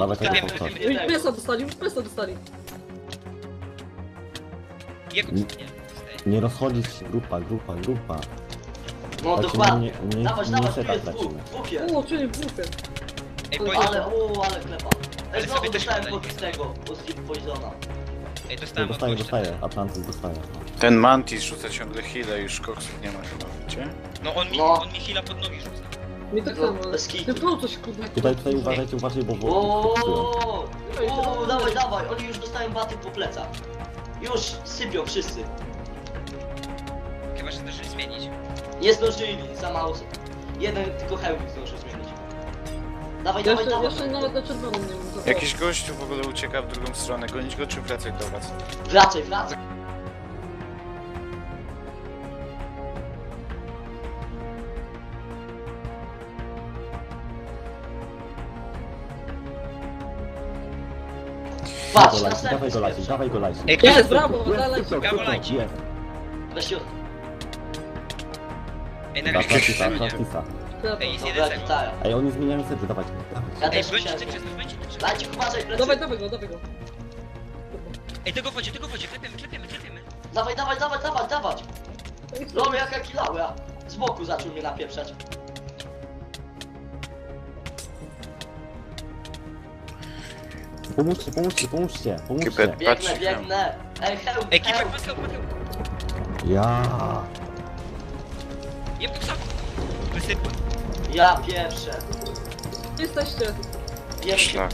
Dawaj, Klepiemy, tak, tak. pesa dostali, już pesa dostali. Jego Nie. nie. Rozchodzić się, grupa, grupa, grupa. No Znaczy, dokładnie. Nie, nie, Dawać, nie dawać, tu seta jest dwóch, tracimy. dwóch jest. O, czyli w bufie. Ej, Ale- poison. O, ale klepa. Ale Ej, znowu sobie też dostałem podaj. pod tego, od Poisona. Ej, dostałem dostaję, od gościa. dostaję. Atlantis dostaje. Ten Mantis rzuca ciągle heal'a, już koksów nie ma chyba, wiecie? No on mi, No. on mi hila pod nogi rzuca. Mi tak No, samo. bez kitu. Ty po coś kurde. Tutaj, tutaj uważajcie, uważajcie, bo bo O, o, dawaj, dawaj, oni już dostają baty po plecach. Już sypią wszyscy. Chyba, że zdążyli zmienić. Nie zdążyli, za mało. Jeden tylko hełmik zdążył zmienić. Dawaj, dawaj, Jeszcze, dawaj. jeszcze nawet na czerwonym nie. Jakiś gościu w ogóle ucieka w drugą stronę, gonić go czy wracać do was? Wracaj, wracaj. Patrz, Dawaj następny go lajcie, spieprzy. dawaj go lajcie. Ej, kto Jest, brawo, dalej. Szybko, Brawo, szybko, lajcie. jest. Weź się. Ej, na razie Atlantisa, nie. Atlantisa. Ej, jest Dobra, jeden gitara. Ej, oni zmieniają sety, dawaj, dawaj. Ja Ej, też będzie musiałem. ty przez będzie ty przez Dajcie, uważaj, plecy. Dawaj, dawaj go, dawaj go. Ej, tego wodzie, tego wodzie, klepiemy, klepiemy, klepiemy. Dawaj, dawaj, dawaj, dawaj, dawać. Robię jaka kilała. Z boku zaczął mnie napieprzać. Pomóżcie, pomóżcie, pomóżcie, pomóżcie. Kipet. Biegnę, biegnę. Ej, hełm, Ej, kipek, hełm. patrz, patrz. Ja. Jem tu sam. Wysypłem. Ja pierwsze. Gdzie jesteście? Pierwszy. Szlak.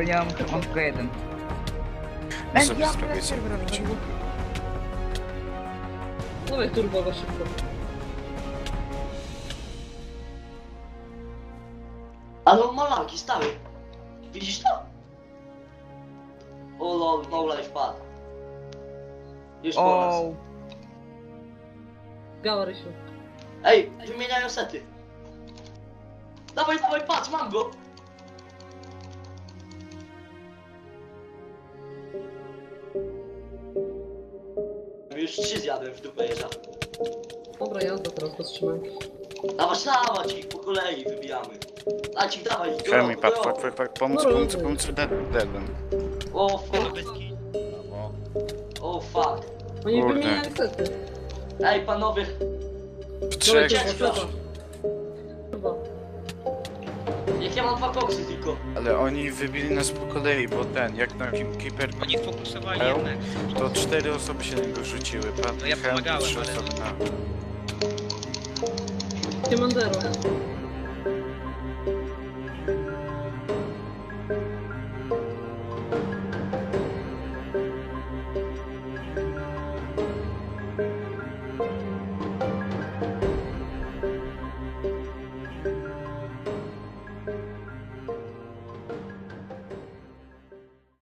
Bo nie mam, mam tylko jeden. Sobie zrobię. Dawaj turbowa szybko. Ale on ma lagi, stary. Widzisz to? O lol, no life pad. Już po nas. O, Gała Rysiu. Ej, wymieniają sety. Dawaj, dawaj, patrz, mam go. Już trzy zjadłem w dupę jeża. Dobra, jazda teraz trzymanki. Dawać, dawać ich po kolei wybijamy. Ich, dawaj, go, pak, go. pak, pak, pak, pomóc, No, pomóc, no. pomóc, dead- deadłem. O fuck, o fuck. Oni Kurde. wymieniali sety. Ej, panowie, W trzech, Dawaj, jak ja mam dwa koksy tylko. ale oni wybili nas po kolei, bo ten, jak na Kim- Keeper, Oni fokusowali Help. jednak. to cztery osoby się na niego rzuciły. Pat, No ja pomagałem, trzy ale osoby na... Kiemandero.